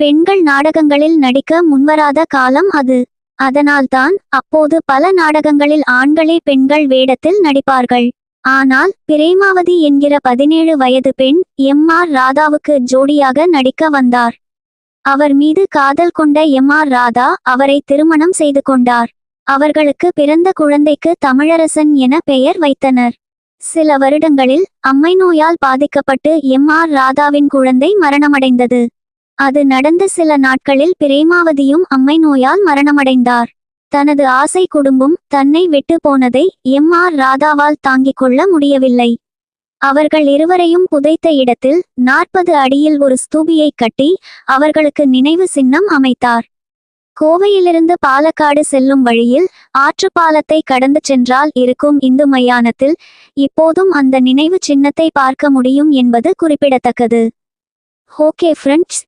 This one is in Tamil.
பெண்கள் நாடகங்களில் நடிக்க முன்வராத காலம் அது. அதனால்தான் அப்போது பல நாடகங்களில் ஆண்களே பெண்கள் வேடத்தில் நடிப்பார்கள். ஆனால் பிரேமாவதி என்கிற பதினேழு வயது பெண் எம் ஆர் ராதாவுக்கு ஜோடியாக நடிக்க வந்தார். அவர் மீது காதல் கொண்ட எம் ஆர் ராதா அவரை திருமணம் செய்து கொண்டார். அவர்களுக்கு பிறந்த குழந்தைக்கு தமிழரசன் என பெயர் வைத்தனர். சில வருடங்களில் அம்மை நோயால் பாதிக்கப்பட்டு எம் ஆர் ராதாவின் குழந்தை மரணமடைந்தது. அது நடந்த சில நாட்களில் பிரேமாவதியும் அம்மை நோயால் மரணமடைந்தார். தனது ஆசை குடும்பம் தன்னை விட்டு போனதை எம் ஆர் ராதாவால் தாங்கிக் கொள்ள முடியவில்லை. அவர்கள் இருவரையும் புதைத்த இடத்தில் நாற்பது அடியில் ஒரு ஸ்தூபியை கட்டி அவர்களுக்கு நினைவு சின்னம் அமைத்தார். கோவையிலிருந்து பாலக்காடு செல்லும் வழியில் ஆற்றுப்பாலத்தை கடந்து சென்றால் இருக்கும் இந்து மயானத்தில் இப்போதும் அந்த நினைவு சின்னத்தை பார்க்க முடியும் என்பது குறிப்பிடத்தக்கது. Okay friends